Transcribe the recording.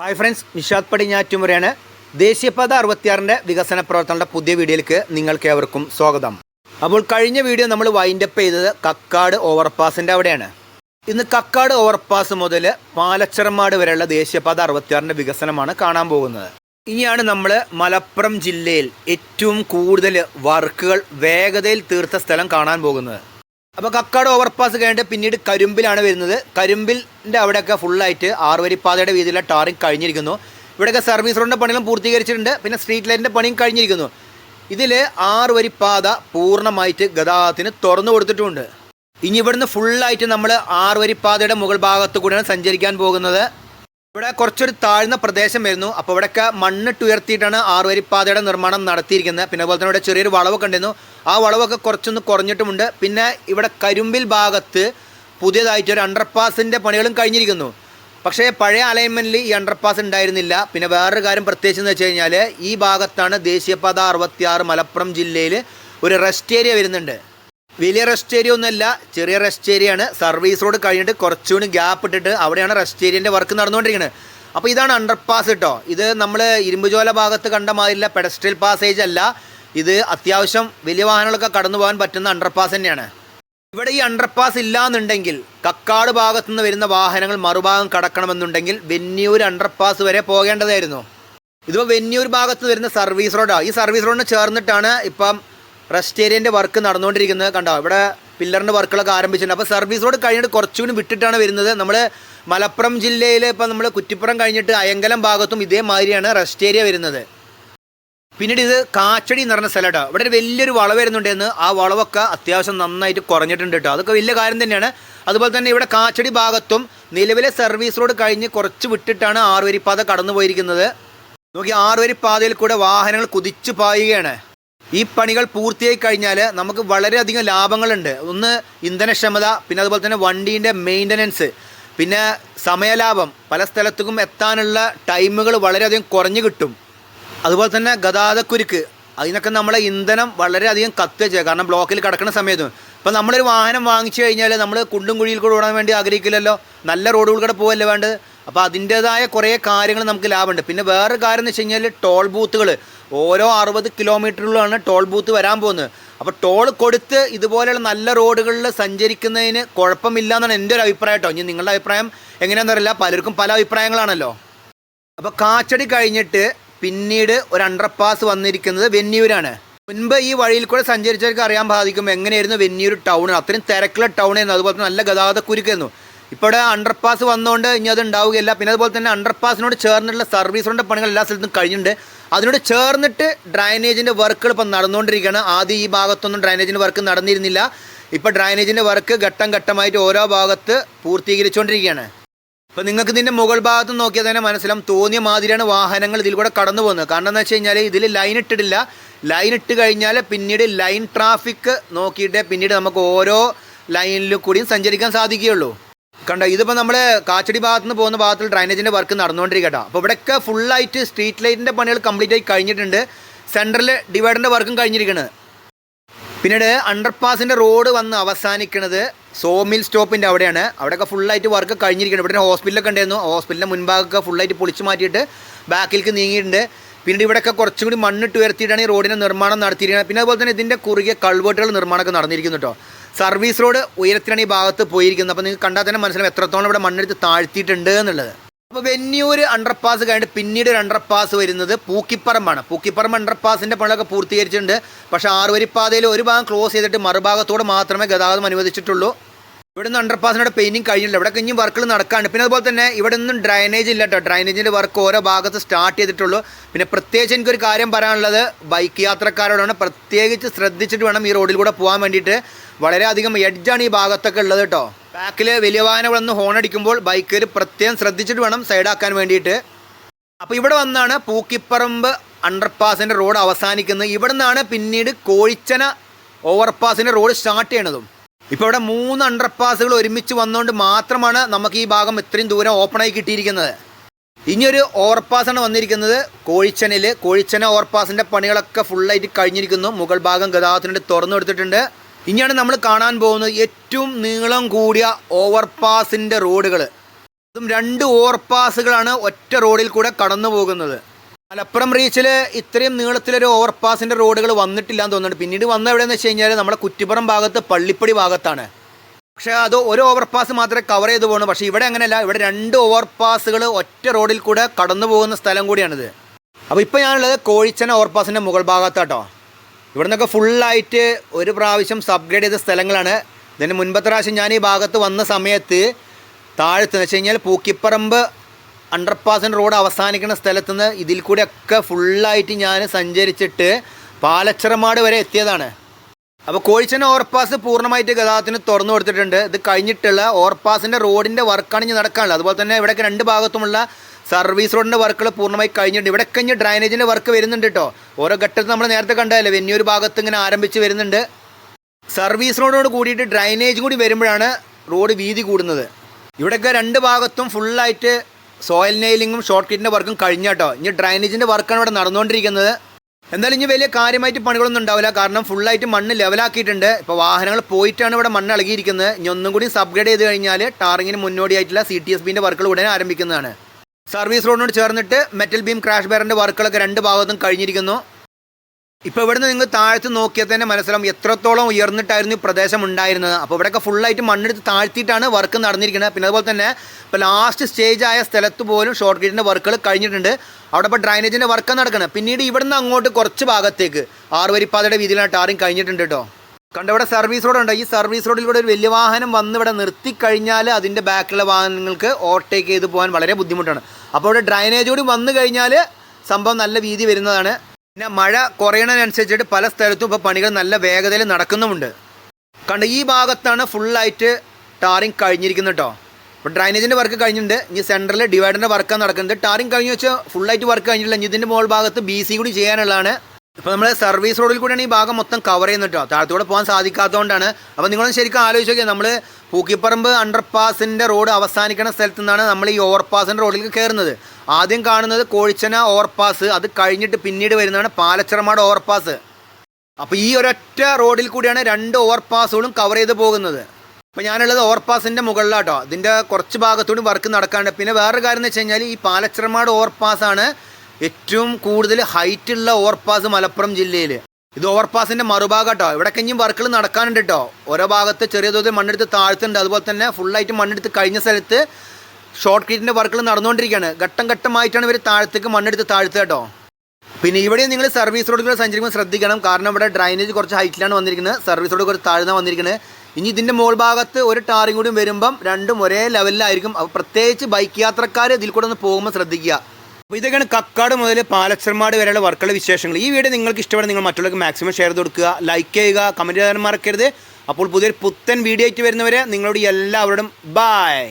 Hi friends Nishad പടിഞ്ഞാറ്റുമുറയാണ് ദേശീയപാത അറുപത്തിയാറിന്റെ വികസന പ്രവർത്തനങ്ങളുടെ പുതിയ വീഡിയോയിലേക്ക് നിങ്ങൾക്ക് ഏവർക്കും സ്വാഗതം. അപ്പോൾ കഴിഞ്ഞ വീഡിയോ നമ്മൾ വൈൻഡപ്പ് ചെയ്തത് കക്കാട് ഓവർപാസിന്റെ അവിടെയാണ്. ഇന്ന് കക്കാട് ഓവർപാസ് മുതൽ പാലച്ചിറമാട് വരെയുള്ള ദേശീയപാത അറുപത്തിയാറിന്റെ വികസനമാണ് കാണാൻ പോകുന്നത്. ഇനിയാണ് നമ്മൾ മലപ്പുറം ജില്ലയിൽ ഏറ്റവും കൂടുതൽ വർക്കുകൾ വേഗതയിൽ തീർത്ത സ്ഥലം കാണാൻ പോകുന്നത്. അപ്പോൾ കക്കാട് ഓവർപാസ് കഴിഞ്ഞിട്ട് പിന്നീട് കരിമ്പിലാണ് വരുന്നത്. കരുമ്പിന്റെ അവിടെയൊക്കെ ഫുള്ളായിട്ട് ആറുവരിപ്പാതയുടെ വീതിയിലുള്ള ടാറിങ് കഴിഞ്ഞിരിക്കുന്നു. ഇവിടെയൊക്കെ സർവീസ് റോഡിന്റെ പണികളും പൂർത്തീകരിച്ചിട്ടുണ്ട്. പിന്നെ സ്ട്രീറ്റ് ലൈറ്റിന്റെ പണിയും കഴിഞ്ഞിരിക്കുന്നു. ഇതിൽ ആറ് പാത പൂർണമായിട്ട് ഗതാഗതത്തിന് തുറന്നു കൊടുത്തിട്ടുമുണ്ട് ഇനി ഇവിടുന്ന് ഫുള്ളായിട്ട് നമ്മൾ ആറ് വരിപ്പാതയുടെ മുകൾ ഭാഗത്തു കൂടെയാണ് സഞ്ചരിക്കാൻ പോകുന്നത്. ഇവിടെ കുറച്ചൊരു താഴ്ന്ന പ്രദേശം വരുന്നു. അപ്പോൾ ഇവിടെയൊക്കെ മണ്ണിട്ട് ഉയർത്തിയിട്ടാണ് ആറുവരിപ്പാതയുടെ നിർമ്മാണം നടത്തിയിരിക്കുന്നത്. പിന്നെ അതുപോലെ തന്നെ ഇവിടെ ചെറിയൊരു വളവൊക്കെ ഉണ്ടായിരുന്നു ആ വളവൊക്കെ കുറച്ചൊന്ന് കുറഞ്ഞിട്ടുമുണ്ട്. പിന്നെ ഇവിടെ കരിമ്പിൽ ഭാഗത്ത് പുതിയതായിട്ട് ഒരു അണ്ടർപാസിന്റെ പണികളും കഴിഞ്ഞിരിക്കുന്നു. പക്ഷേ പഴയ അലൈൻമെന്റിൽ ഈ അണ്ടർപാസ് ഉണ്ടായിരുന്നില്ല. പിന്നെ വേറൊരു കാര്യം പ്രത്യേകിച്ച് എന്ന് വെച്ച് കഴിഞ്ഞാൽ ഈ ഭാഗത്താണ് ദേശീയപാത അറുപത്തിയാറ് മലപ്പുറം ജില്ലയിൽ ഒരു റെസ്റ്റ് ഏരിയ വരുന്നുണ്ട്. വലിയ റെസ്റ്റ് ഏരിയ ഒന്നുമല്ല. ചെറിയ റെസ്റ്റ് ഏരിയയാണ് സർവീസ് റോഡ് കഴിഞ്ഞിട്ട് കുറച്ചുകൂടി ഗ്യാപ്പ് ഇട്ടിട്ട് അവിടെയാണ് റെസ്റ്റ് ഏരിയന്റെ വർക്ക് നടന്നുകൊണ്ടിരിക്കുന്നത് അപ്പോൾ ഇതാണ് അണ്ടർപാസ് കേട്ടോ ഇത് നമ്മൾ ഇരുമ്പുചോല ഭാഗത്ത് കണ്ട മാതിരില്ല പെഡസ്ട്രിയൽ പാസേജ് അല്ല. ഇത് അത്യാവശ്യം വലിയ വാഹനങ്ങളൊക്കെ കടന്നു പോകാൻ പറ്റുന്ന അണ്ടർപാസ് തന്നെയാണ്. ഇവിടെ ഈ അണ്ടർപാസ് ഇല്ലാന്നുണ്ടെങ്കിൽ കക്കാട് ഭാഗത്തു നിന്ന് വരുന്ന വാഹനങ്ങൾ മറുഭാഗം കടക്കണമെന്നുണ്ടെങ്കിൽ വെന്നിയൂർ അണ്ടർപാസ് വരെ പോകേണ്ടതായിരുന്നു. ഇതിപ്പോൾ വെന്നിയൂർ ഭാഗത്ത് വരുന്ന സർവീസ് റോഡാണ് ഈ സർവീസ് റോഡിന് ചേർന്നിട്ടാണ് ഇപ്പം റെസ്റ്റ് ഏരിയന്റെ വർക്ക് നടന്നുകൊണ്ടിരിക്കുന്നത് കണ്ടോ? ഇവിടെ പില്ലറിന്റെ വർക്കുകളൊക്കെ ആരംഭിച്ചിട്ടുണ്ട്. അപ്പോൾ സർവീസ് റോഡ് കഴിഞ്ഞിട്ട് കുറച്ചുകൂടി വിട്ടിട്ടാണ് വരുന്നത്. നമ്മൾ മലപ്പുറം ജില്ലയിൽ ഇപ്പം നമ്മൾ കുറ്റിപ്പുറം കഴിഞ്ഞിട്ട് അയങ്കലം ഭാഗത്തും ഇതേമാതിരിയാണ് റെസ്റ്റ് ഏരിയ വരുന്നത്. പിന്നീട് ഇത് കാച്ചടി എന്ന് പറഞ്ഞ സ്ഥലമാണ് ഇവിടെ വലിയൊരു വളവ് വരുന്നുണ്ടെന്ന് ആ വളവൊക്കെ അത്യാവശ്യം നന്നായിട്ട് കുറഞ്ഞിട്ടുണ്ട് കേട്ടോ. അതൊക്കെ വലിയ കാര്യം തന്നെയാണ്. അതുപോലെ തന്നെ ഇവിടെ കാച്ചടി ഭാഗത്തും നിലവിലെ സർവീസ് റോഡ് കഴിഞ്ഞ് കുറച്ച് വിട്ടിട്ടാണ് ആറുവരിപ്പാത കടന്നു പോയിരിക്കുന്നത് നോക്കി ആറുവരിപ്പാതയിൽ കൂടെ വാഹനങ്ങൾ കുതിച്ചു പായുകയാണ്. ഈ പണികൾ പൂർത്തിയായി കഴിഞ്ഞാൽ നമുക്ക് വളരെയധികം ലാഭങ്ങളുണ്ട്. ഒന്ന് ഇന്ധനക്ഷമത പിന്നെ അതുപോലെ തന്നെ വണ്ടീന്റെ മെയിന്റനൻസ് പിന്നെ സമയലാഭം. പല സ്ഥലത്തേക്കും എത്താനുള്ള ടൈമുകൾ വളരെയധികം കുറഞ്ഞു കിട്ടും. അതുപോലെ തന്നെ ഗതാഗതക്കുരുക്ക്. അതിനൊക്കെ നമ്മളെ ഇന്ധനം വളരെയധികം കത്തുക കാരണം ബ്ലോക്കിൽ കിടക്കുന്ന സമയത്തും. ഇപ്പം നമ്മളൊരു വാഹനം വാങ്ങിച്ചു കഴിഞ്ഞാൽ നമ്മൾ കുണ്ടും കുഴിയിൽ കൂടെ ഓടാൻ വേണ്ടി ആഗ്രഹിക്കില്ലല്ലോ. നല്ല റോഡുകൾ കൂടെ പോകല്ലേ വേണ്ടത്? അപ്പോൾ അതിന്റേതായ കുറേ കാര്യങ്ങൾ നമുക്ക് ലാഭമുണ്ട്. പിന്നെ വേറൊരു കാര്യം എന്ന് വെച്ച് കഴിഞ്ഞാൽ ടോൾ ബൂത്തുകൾ ഓരോ അറുപത് കിലോമീറ്ററിലാണ് ടോൾ ബൂത്ത് വരാൻ പോകുന്നത്. അപ്പോൾ ടോൾ കൊടുത്ത് ഇതുപോലെയുള്ള നല്ല റോഡുകളിൽ സഞ്ചരിക്കുന്നതിന് കുഴപ്പമില്ല എന്നാണ് എന്റെ ഒരു അഭിപ്രായം കേട്ടോ. ഇനി നിങ്ങളുടെ അഭിപ്രായം എങ്ങനെയാണെന്നറിയില്ല പലർക്കും പല അഭിപ്രായങ്ങളാണല്ലോ. അപ്പോൾ കാച്ചടി കഴിഞ്ഞിട്ട് പിന്നീട് ഒരു അണ്ടർപാസ് വന്നിരിക്കുന്നത് വെന്നിയൂരാണ്. മുൻപ് ഈ വഴിയിൽ കൂടെ സഞ്ചരിച്ചവർക്ക് അറിയാൻ സാധിക്കും എങ്ങനെയായിരുന്നു വെന്നിയൂർ ടൗൺ അത്രയും തിരക്കുള്ള ടൗൺ ആയിരുന്നു. അതുപോലെ തന്നെ നല്ല ഗതാഗത കുരുക്കായിരുന്നു ഇപ്പോൾ ഇവിടെ അണ്ടർപാസ് വന്നുകൊണ്ട് ഇനി അത് ഉണ്ടാവുകയില്ല പിന്നെ അതുപോലെ തന്നെ അണ്ടർപാസിനോട് ചേർന്നിട്ടുള്ള സർവീസ് പണികൾ എല്ലാ സ്ഥലത്തും കഴിഞ്ഞിട്ടുണ്ട്. അതിനോട് ചേർന്നിട്ട് ഡ്രൈനേജിന്റെ വർക്കുകൾ ഇപ്പം നടന്നുകൊണ്ടിരിക്കുകയാണ് ആദ്യം ഈ ഭാഗത്തൊന്നും ഡ്രൈനേജിന്റെ വർക്ക് നടന്നിരുന്നില്ല. ഇപ്പോൾ ഡ്രൈനേജിന്റെ വർക്ക് ഘട്ടം ഘട്ടമായിട്ട് ഓരോ ഭാഗത്ത് പൂർത്തീകരിച്ചുകൊണ്ടിരിക്കുകയാണ് അപ്പോൾ നിങ്ങൾക്ക് ഇതിന്റെ മുകൾ ഭാഗത്ത് നോക്കിയാൽ തന്നെ മനസ്സിലാവും. തോന്നിയ മാതിരിയാണ് വാഹനങ്ങൾ ഇതിൽ കൂടെ കടന്നു പോകുന്നത്. കാരണം എന്ന് വെച്ച് കഴിഞ്ഞാൽ ഇതിൽ ലൈൻ ഇട്ടിട്ടില്ല. ലൈൻ ഇട്ട് കഴിഞ്ഞാൽ പിന്നീട് ലൈൻ ട്രാഫിക് നോക്കിയിട്ട് പിന്നീട് നമുക്ക് ഓരോ ലൈനിലും കൂടിയും സഞ്ചരിക്കാൻ സാധിക്കുകയുള്ളൂ. കണ്ടോ ഇതിപ്പോൾ നമ്മൾ കാച്ചടി ഭാഗത്ത് നിന്ന് പോകുന്ന ഭാഗത്തിൽ ഡ്രൈനേജിന്റെ വർക്ക് നടന്നുകൊണ്ടിരിക്കട്ടോ. അപ്പോൾ ഇവിടെയൊക്കെ ഫുള്ളായിട്ട് സ്ട്രീറ്റ് ലൈറ്റിന്റെ പണികൾ കംപ്ലീറ്റ് ആയി കഴിഞ്ഞിട്ടുണ്ട്. സെന്ററിൽ ഡിവൈഡറിന്റെ വർക്കും കഴിഞ്ഞിരിക്കുന്നത് പിന്നീട് അണ്ടർപാസിന്റെ റോഡ് വന്ന് അവസാനിക്കുന്നത് സോമിൽ സ്റ്റോപ്പിന്റെ അവിടെയാണ്. അവിടെയൊക്കെ ഫുള്ളായിട്ട് വർക്ക് കഴിഞ്ഞിരിക്കുന്നത് ഇവിടെ ഹോസ്പിറ്റലൊക്കെ ഉണ്ടായിരുന്നു. ഹോസ്പിറ്റലിന്റെ മുൻഭാഗമൊക്കെ ഫുള്ളായിട്ട് പൊളിച്ച് മാറ്റിയിട്ട് ബാക്കിലേക്ക് നീങ്ങിയിട്ടുണ്ട്. പിന്നീട് ഇവിടെയൊക്കെ കുറച്ചും കൂടി മണ്ണിട്ട് ഉയർത്തിയിട്ടാണ് ഈ റോഡിന്റെ നിർമ്മാണം നടത്തിയിരിക്കുന്നത്. പിന്നെ അതുപോലെ തന്നെ ഇതിന്റെ കുറുകെ കൾവേട്ടുകൾ നിർമ്മാണമൊക്കെ നടന്നിരിക്കുന്നു കേട്ടോ. സർവീസ് റോഡ് ഉയരത്തിനാണ് ഈ ഭാഗത്ത് പോയിരിക്കുന്നത്. അപ്പോൾ നിങ്ങൾക്ക് കണ്ടാൽ തന്നെ മനസ്സിലാവും എത്രത്തോളം ഇവിടെ മണ്ണെടുത്ത് താഴ്ത്തിയിട്ടുണ്ട് എന്നുള്ളത്. അപ്പോൾ വെന്നിയൂർ അണ്ടർപാസ് കഴിഞ്ഞിട്ട് പിന്നീട് ഒരു അണ്ടർപാസ് വരുന്നത് പൂക്കിപ്പറമ്പാണ്. പൂക്കിപ്പറമ്പ് അണ്ടർപാസിന്റെ പണികളൊക്കെ പൂർത്തീകരിച്ചിട്ടുണ്ട്. പക്ഷേ ആറുവരിപ്പാതയിൽ ഒരു ഭാഗം ക്ലോസ് ചെയ്തിട്ട് മറുഭാഗത്തോട് മാത്രമേ ഗതാഗതം അനുവദിച്ചിട്ടുള്ളൂ. ഇവിടെ നിന്ന് അണ്ടർപാസിനോട് പെയിന്റിങ് കഴിഞ്ഞില്ല ഇവിടെ ഇനിയും വർക്കുകൾ നടക്കാണ് പിന്നെ അതുപോലെ തന്നെ ഇവിടെ നിന്നും ഡ്രൈനേജ് ഇല്ല കേട്ടോ ഡ്രൈനേജിന്റെ വർക്ക് ഓരോ ഭാഗത്ത് സ്റ്റാർട്ട് ചെയ്തിട്ടുള്ളൂ. പിന്നെ പ്രത്യേകിച്ച് എനിക്കൊരു കാര്യം പറയാനുള്ളത് ബൈക്ക് യാത്രക്കാരോടാണ് പ്രത്യേകിച്ച് ശ്രദ്ധിച്ചിട്ട് വേണം ഈ റോഡിൽ കൂടെ പോകാൻ വേണ്ടിയിട്ട്. വളരെയധികം എഡ്ജാണ് ഈ ഭാഗത്തൊക്കെ ഉള്ളത് കേട്ടോ ബാക്കിൽ വലിയ വാഹനങ്ങളൊന്ന് ഹോൺ അടിക്കുമ്പോൾ ബൈക്കർ പ്രത്യേകം ശ്രദ്ധിച്ചിട്ട് വേണം സൈഡാക്കാൻ വേണ്ടിയിട്ട്. അപ്പോൾ ഇവിടെ വന്നാണ് പൂക്കിപ്പറമ്പ് അണ്ടർപാസിന്റെ റോഡ് അവസാനിക്കുന്നത്. ഇവിടെ പിന്നീട് കോഴിച്ചന ഓവർപാസിന്റെ റോഡ് സ്റ്റാർട്ട് ചെയ്യണതും. ഇപ്പോൾ ഇവിടെ മൂന്ന് അണ്ടർപാസുകൾ ഒരുമിച്ച് വന്നുകൊണ്ട് മാത്രമാണ് നമുക്ക് ഈ ഭാഗം ഇത്രയും ദൂരം ഓപ്പണായി കിട്ടിയിരിക്കുന്നത്. ഇനിയൊരു ഓവർപാസാണ് വന്നിരിക്കുന്നത്. കോഴിച്ചനയിൽ കോഴിച്ചന ഓവർപാസിന്റെ പണികളൊക്കെ ഫുള്ളായിട്ട് കഴിഞ്ഞിരിക്കുന്നു. മുകൾ ഭാഗം ഗതാഗതത്തിനുണ്ട് തുറന്നു കൊടുത്തിട്ടുണ്ട്. ഇനിയാണ് നമ്മൾ കാണാൻ പോകുന്നത് ഏറ്റവും നീളം കൂടിയ ഓവർപാസിന്റെ റോഡുകൾ അതും രണ്ട് ഓവർപാസുകളാണ് ഒറ്റ റോഡിൽ കൂടെ കടന്നു പോകുന്നത് മലപ്പുറം റീച്ചിൽ ഇത്രയും നീളത്തിലൊരു ഓവർപാസിന്റെ റോഡുകൾ വന്നിട്ടില്ല എന്ന് തോന്നുന്നുണ്ട്. പിന്നീട് വന്ന എവിടെയെന്ന് വെച്ച് കഴിഞ്ഞാൽ നമ്മുടെ കുറ്റിപ്പുറം ഭാഗത്ത് പള്ളിപ്പടി ഭാഗത്താണ്. പക്ഷേ അത് ഒരു ഓവർപാസ് മാത്രമേ കവർ ചെയ്ത് പോകുന്നു പക്ഷേ ഇവിടെ അങ്ങനെയല്ല. ഇവിടെ രണ്ട് ഓവർപാസുകൾ ഒറ്റ റോഡിൽ കൂടെ കടന്നു പോകുന്ന സ്ഥലം കൂടിയാണിത്. അപ്പോൾ ഇപ്പോൾ ഞാനുള്ളത് കോഴിച്ചന ഓവർപാസിന്റെ മുകൾ ഭാഗത്താട്ടോ. ഇവിടെ നിന്നൊക്കെ ഫുള്ളായിട്ട് ഒരു പ്രാവശ്യം സബ്ഗ്രേഡ് ചെയ്ത സ്ഥലങ്ങളാണ്. ഇതിന് മുൻപത്തെ പ്രാവശ്യം ഞാൻ ഈ ഭാഗത്ത് വന്ന സമയത്ത് താഴത്ത് എന്ന് വെച്ച് കഴിഞ്ഞാൽ പൂക്കിപ്പറമ്പ് അണ്ടർപാസിന്റെ റോഡ് അവസാനിക്കുന്ന സ്ഥലത്ത് നിന്ന് ഇതിൽ കൂടെയൊക്കെ ഫുള്ളായിട്ട് ഞാൻ സഞ്ചരിച്ചിട്ട് പാലച്ചിറമാട് വരെ എത്തിയതാണ്. അപ്പോൾ കോഴിച്ചന ഓവർപാസ് പൂർണമായിട്ട് ഗതാഗതത്തിന് തുറന്നു കൊടുത്തിട്ടുണ്ട്. ഇത് കഴിഞ്ഞിട്ടുള്ള ഓവർപാസിന്റെ റോഡിന്റെ വർക്കാണ് ഇനി നടക്കാനുള്ളത്. അതുപോലെ തന്നെ ഇവിടെയൊക്കെ രണ്ട് ഭാഗത്തുമുള്ള സർവീസ് റോഡിന്റെ വർക്കുകൾ പൂർണമായി കഴിഞ്ഞിട്ടുണ്ട്. ഇവിടെ കഴിഞ്ഞ് ഡ്രൈനേജിന്റെ വർക്ക് വരുന്നുണ്ട് കേട്ടോ ഓരോ ഘട്ടത്തിൽ നമ്മൾ നേരത്തെ കണ്ടതല്ലേ? വെന്നിയൊരു ഭാഗത്ത് ഇങ്ങനെ ആരംഭിച്ച് വരുന്നുണ്ട്. സർവീസ് റോഡോട് കൂടിയിട്ട് ഡ്രൈനേജ് കൂടി വരുമ്പോഴാണ് റോഡ് വീതി കൂടുന്നത്. ഇവിടെയൊക്കെ രണ്ട് ഭാഗത്തും ഫുള്ളായിട്ട് സോയിൽ നെയിലിങ്ങും ഷോർട്ട് കിറ്റിന്റെ വർക്കും കഴിഞ്ഞ കേട്ടോ. ഇനി ഡ്രൈനേജിന്റെ വർക്കാണ് ഇവിടെ നടന്നുകൊണ്ടിരിക്കുന്നത്. എന്തായാലും ഇനി വലിയ കാര്യമായിട്ട് പണികളൊന്നും ഉണ്ടാവില്ല. കാരണം ഫുള്ളായിട്ട് മണ്ണ് ലെവലാക്കിയിട്ടുണ്ട് ഇപ്പോൾ വാഹനങ്ങൾ പോയിട്ടാണ് ഇവിടെ മണ്ണ് ഇളകിയിരിക്കുന്നത്. ഇനി ഒന്നും കൂടി സബ്ഗ്രേഡ് ചെയ്ത് കഴിഞ്ഞാൽ ടാറിങ്ങിന് മുന്നോടിയായിട്ടുള്ള സി ടി എസ് ബിന്റെ വർക്കുകൾ ഉടനെ ആരംഭിക്കുന്നതാണ്. സർവീസ് റോഡിനോട് ചേർന്നിട്ട് മെറ്റൽ ബീം ക്രാഷ് ബെയറിന്റെ വർക്കുകളൊക്കെ രണ്ട് ഭാഗത്തും കഴിഞ്ഞിരിക്കുന്നു. ഇപ്പോൾ ഇവിടുന്ന് നിങ്ങൾ താഴ്ത്ത് നോക്കിയാൽ തന്നെ മനസ്സിലാവും എത്രത്തോളം ഉയർന്നിട്ടായിരുന്നു ഈ പ്രദേശം ഉണ്ടായിരുന്നത്. അപ്പോൾ ഇവിടെയൊക്കെ ഫുള്ളായിട്ട് മണ്ണെടുത്ത് താഴ്ത്തിയിട്ടാണ് വർക്ക് നടന്നിരിക്കുന്നത്. പിന്നെ അതുപോലെ തന്നെ ഇപ്പോൾ ലാസ്റ്റ് സ്റ്റേജ് ആയ സ്ഥലത്ത് പോലും ഷോർട്ട് ഗേറ്റിന്റെ വർക്കുകൾ കഴിഞ്ഞിട്ടുണ്ട്. അവിടെ ഇപ്പോൾ ഡ്രൈനേജിന്റെ വർക്ക് നടക്കണം. പിന്നീട് ഇവിടുന്ന് അങ്ങോട്ട് കുറച്ച് ഭാഗത്തേക്ക് ആറുവരിപ്പാതയുടെ വീതിയിലാണ് ടാറിങ് കഴിഞ്ഞിട്ടുണ്ട് കേട്ടോ. കണ്ട ഇവിടെ സർവീസ് റോഡ് ഉണ്ട്? ഈ സർവീസ് റോഡിൽ ഇവിടെ ഒരു വലിയ വാഹനം വന്ന് ഇവിടെ നിർത്തി കഴിഞ്ഞാൽ അതിന്റെ ബാക്കിലുള്ള വാഹനങ്ങൾക്ക് ഓവർടേക്ക് ചെയ്ത് പോകാൻ വളരെ ബുദ്ധിമുട്ടാണ്. അപ്പോൾ ഇവിടെ ഡ്രൈനേജ് കൂടി വന്നു കഴിഞ്ഞാൽ സംഭവം നല്ല വീതി വരുന്നതാണ്. പിന്നെ മഴ കുറയണതിനനുസരിച്ചിട്ട് പല സ്ഥലത്തും ഇപ്പോൾ പണികൾ നല്ല വേഗതയിൽ നടക്കുന്നുമുണ്ട്. കണ്ട് ഈ ഭാഗത്താണ് ഫുള്ളായിട്ട് ടാറിങ് കഴിഞ്ഞിരിക്കുന്നത് കേട്ടോ ഇപ്പോൾ ഡ്രൈനേജിന്റെ വർക്ക് കഴിഞ്ഞിട്ടുണ്ട്. ഇനി സെന്ററിൽ ഡിവൈഡറിന്റെ വർക്കാണ് നടക്കുന്നത്. ടാറിങ് കഴിഞ്ഞ് വെച്ചാൽ ഫുള്ളായിട്ട് വർക്ക് കഴിഞ്ഞിട്ടില്ല. ഇനി ഇതിന്റെ മുകൾ ഭാഗത്ത് ബി സി കൂടി ചെയ്യാനുള്ളതാണ്. ഇപ്പോൾ നമ്മൾ സർവീസ് റോഡിൽ കൂടിയാണ് ഈ ഭാഗം മൊത്തം കവർ ചെയ്യുന്നത് കേട്ടോ താഴത്തൂടെ പോകാൻ സാധിക്കാത്തതുകൊണ്ടാണ് അപ്പോൾ നിങ്ങളൊന്ന് ശരിക്കും ആലോചിച്ച് നോക്കിയാൽ നമ്മൾ പൂക്കിപ്പറമ്പ് അണ്ടർപാസിന്റെ റോഡ് അവസാനിക്കുന്ന സ്ഥലത്തു നിന്നാണ് നമ്മൾ ഈ ഓവർപാസിന്റെ റോഡിലേക്ക് കയറുന്നത് ആദ്യം കാണുന്നത് കോഴിച്ചന ഓവർപാസ് അത് കഴിഞ്ഞിട്ട് പിന്നീട് വരുന്നതാണ് പാലച്ചിറമാട് ഓവർപാസ് അപ്പോൾ ഈ ഒരൊറ്റ റോഡിൽ കൂടിയാണ് രണ്ട് ഓവർപാസുകളും കവർ ചെയ്ത് പോകുന്നത്. അപ്പോൾ ഞാനുള്ളത് ഓവർപാസിന്റെ മുകളിലാട്ടോ. ഇതിന്റെ കുറച്ച് ഭാഗത്തോടും വർക്ക് നടക്കാണ്ട് പിന്നെ വേറൊരു കാര്യം എന്ന് വെച്ച് കഴിഞ്ഞാൽ ഈ പാലച്ചിറമാട് ഓവർപാസാണ് ഏറ്റവും കൂടുതൽ ഹൈറ്റുള്ള ഓവർപാസ് മലപ്പുറം ജില്ലയിൽ ഇത് ഓവർപാസിന്റെ മറുഭാഗം കേട്ടോ ഇവിടെ കഞ്ഞും വർക്കുകൾ നടക്കാനുണ്ട് കേട്ടോ ഓരോ ഭാഗത്ത് ചെറിയ തോതിൽ മണ്ണെടുത്ത് താഴ്ത്തുണ്ട് അതുപോലെ തന്നെ ഫുള്ളായിട്ട് മണ്ണെടുത്ത് കഴിഞ്ഞ സ്ഥലത്ത് ഷോർട്ട് ക്രീറ്റിന്റെ വർക്കുകൾ നടന്നുകൊണ്ടിരിക്കുകയാണ്. ഘട്ടം ഘട്ടമായിട്ടാണ് ഇവർ താഴത്തേക്ക് മണ്ണെടുത്ത് താഴ്ത്തുക കേട്ടോ പിന്നെ ഇവിടെ നിങ്ങൾ സർവീസ് റോഡുകൾ സഞ്ചരിക്കുമ്പോൾ ശ്രദ്ധിക്കണം. കാരണം ഇവിടെ ഡ്രൈനേജ് കുറച്ച് ഹൈറ്റിലാണ് വന്നിരിക്കുന്നത്. സർവീസ് റോഡ് കുറച്ച് താഴ്ന്നാണ് വന്നിരിക്കുന്നത്. ഇനി ഇതിന്റെ മുകൾ ഭാഗത്ത് ഒരു ടാറിങ് കൂടി വരുമ്പം രണ്ടും ഒരേ ലെവലിലായിരിക്കും അപ്പോൾ പ്രത്യേകിച്ച് ബൈക്ക് യാത്രക്കാർ ഇതിൽ കൂടെ ഒന്ന് പോകുമ്പോൾ ശ്രദ്ധിക്കുക. അപ്പോൾ ഇതൊക്കെയാണ് കക്കാട് മുതൽ പാലച്ചർമാട് വരെയുള്ള വർക്കുകളുടെ വിശേഷങ്ങൾ. ഈ വീഡിയോ നിങ്ങൾക്ക് ഇഷ്ടപ്പെടുന്ന നിങ്ങൾ മറ്റുള്ളവർക്ക് മാക്സിമം ഷെയർ ചെയ്ത് കൊടുക്കുക ലൈക്ക് ചെയ്യുക കമന്റ് ചെയ്യാൻ മറക്കരുത്. അപ്പോൾ പുതിയൊരു പുത്തൻ വീഡിയോ ആയിട്ട് വരുന്നവരെ നിങ്ങളോട് എല്ലാവരോടും ബായ്